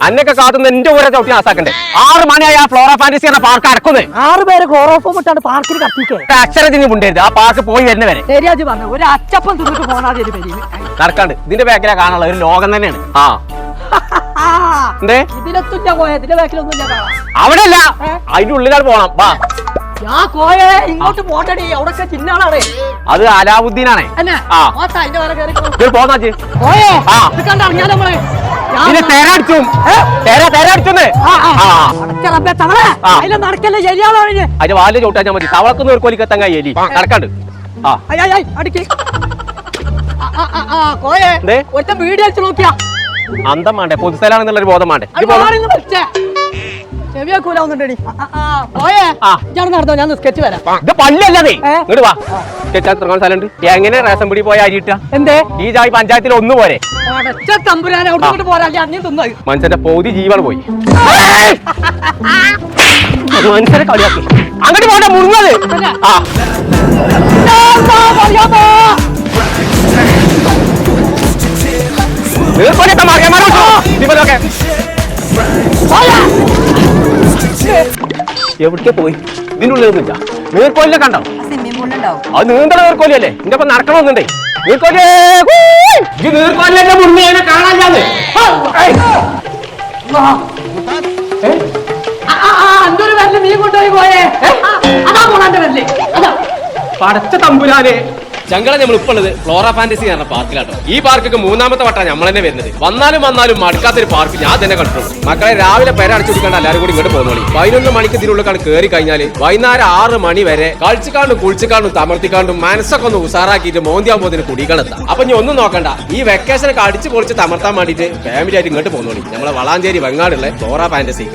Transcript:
അന്നൊക്കെ കാത്തുന്ന എന്റെ ഓരോ ചവിട്ടി ആസാക്കണ്ടേ ആറ് മണിയായി ആ ഫ്ലോറ ഫാന്റസി എന്ന പാർക്ക് അടക്കുന്നത്. ആറ് പേര് ഇട്ടാണ് പാർക്കിൽ കത്തിക്കേ. അക്ഷരത്തിന് മുണ്ടരുത്. ആ പാർക്ക് പോയി ശരിയാജ് പറഞ്ഞു ഒരു അച്ചപ്പം തിന്നിട്ട് പോണാതെ ഒരു നടക്കാണ്ട്. ഇതിന്റെ ബാക്കിലാ കാണാനുള്ള ഒരു ലോകം തന്നെയാണ്. ആ. കോയ. ഇതിന്റെ അവിടെ അല്ല അതിന്റെ ഉള്ളിലാണ് പോണം. വാ. ഞാൻ ഇങ്ങോട്ട് പോണ്ടടി. അവിടൊക്കെ ചിന്നാളാണ്. അത് അലാവുദ്ദീനാണേ. എന്നെ ആ. പോന്നാ വരെ കണ്ട നമ്മൾ അതിന്റെ വാൽ ചവിട്ടാൻ മതി. തവളക്കുന്ന ഒരു കൊലിക്കത്തങ്ങ എലി. നടക്കാണ്ട്. ആ. അടിക്ക്. വീഡിയോ അന്തം വേണ്ടേ പൊതുസ്ഥലാണെന്നുള്ളൊരു ബോധം വേണ്ടേ ഞാൻ നടന്നോ? ഞാൻ സ്കെച്ച് വരാം. ഇത് പല്ലല്ലേ? ഇങ്ങോട്ട് വാ. ചേച്ചാ തുടങ്ങാൻ സ്ഥലമുണ്ട്. എങ്ങനെ റേഷൻ പിടി പോയ അരി എന്തേ? ഈ ജായി പഞ്ചായത്തിൽ ഒന്ന് പോരെ. മനുഷ്യന്റെ പൗതി ജീവൻ പോയി. മനുഷ്യരെ കളിയാക്കി. അങ്ങോട്ട് പോകണ്ട മുറിഞ്ഞത്? ആ. ഇവരൊക്കെ. എവിടേക്ക് പോയി? ഇതിന്റെ ഉള്ളിലൊന്നുമില്ല നീർക്കൊല്ലിനെ കണ്ടോ അത് നീന്തണ നീർക്കൊല്ലല്ലേ നിന്റെ ഒപ്പം നടക്കണമെന്നുണ്ടേ നീർക്കൊല്ലേ ഈ നീർക്കൊല്ലെ മുന്നേ കാണാനില്ലാന്ന്. എന്തൊരു വരൽ? നീ കൊണ്ടുപോയി പോയേ. ആ, അതാ പോണാന്റെ വരൽ. അതാ. പടച്ച തമ്പുരാനെ. ചങ്കള നമ്മൾ ഇപ്പോൾ ഉള്ളത് ഫ്ലോറ ഫാന്റസി എന്ന് പറഞ്ഞ പാർക്കിലാട്ടോ ഈ പാർക്കൊക്കെ മൂന്നാമത്തെ വട്ടാണ് നമ്മൾ തന്നെ വരുന്നത്. വന്നാലും വന്നാലും മടുക്കാത്തൊരു പാർക്ക് ഞാൻ തന്നെ കണ്ടിട്ടുള്ളൂ മക്കളെ രാവിലെ പേര അടച്ചു കൊടുക്കാണ്ട് എല്ലാവരും കൂടി ഇങ്ങോട്ട് പോകുന്നോളി പതിനൊന്ന് മണിക്ക് ഇതിനുള്ളിൽ കയറി കഴിഞ്ഞാൽ വൈകുന്നേരം ആറ് മണി വരെ കളിച്ചുകാണ്ടും കുളിച്ചുകാണ്ടും തമർത്തിക്കാണ്ടും മനസ്സൊക്കെ ഒന്ന് ഉസാറാക്കിയിട്ട് മോന്തിയാകുമ്പോൾ കുടികളെത്താം. അപ്പൊ ഇനി ഒന്നും നോക്കണ്ട. ഈ വെക്കേഷനൊക്കെ അടിച്ചു പൊളിച്ച് തമർത്താൻ വേണ്ടിയിട്ട് ഫാമിലി ആയിട്ട് ഇങ്ങോട്ട് പോകുന്നോളി നമ്മളെ വളാഞ്ചേരി വെങ്ങാടുള്ള ഫ്ലോറ ഫാന്റസി